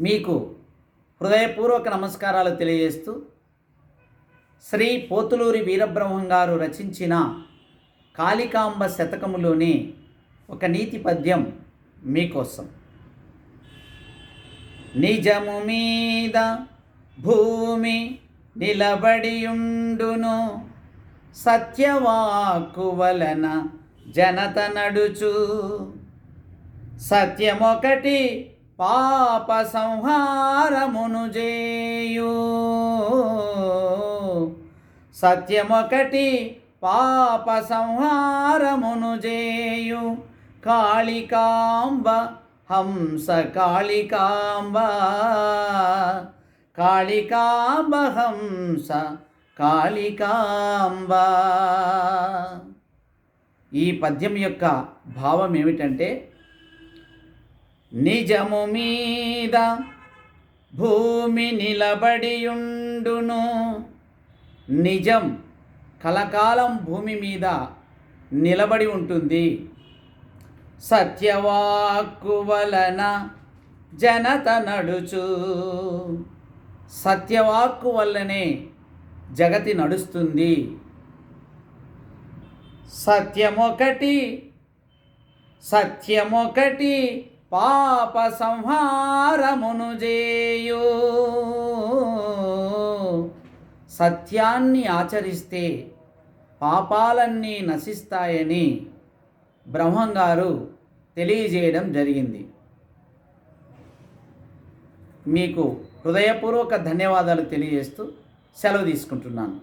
మీకు హృదయపూర్వక నమస్కారాలు తెలియజేస్తూ శ్రీ పోతులూరి వీరబ్రహ్మం గారు రచించిన కాళికాంబ శతకములోని ఒక నీతి పద్యం మీకోసం. నిజము మీద భూమి నిలబడియుండును సత్యవాకు వలన జనత నడుచు. సత్యమొకటి పాప సంహారమును చేయు సత్యమొకటి పాప సంహారమును చేయు కాళికాంబ హంస కాళికాంబ. కాళికాంబ హంస కాళికాంబ. ఈ పద్యం యొక్క భావం ఏమిటంటే నిజము మీద భూమి నిలబడియుండును. నిజం కలకాలం భూమి మీద నిలబడి ఉంటుంది. సత్యవాక్కు వలన జనత నడుచు. సత్యవాక్కు వల్లనే జగతి నడుస్తుంది. సత్యమొకటి సత్యమొకటి పాప సంహారమును చేయు. సత్యాన్ని ఆచరిస్తే పాపాలన్నీ నశిస్తాయని బ్రహ్మంగారు తెలియజేయడం జరిగింది. మీకు హృదయపూర్వక ధన్యవాదాలు తెలియజేస్తూ సెలవు తీసుకుంటున్నాను.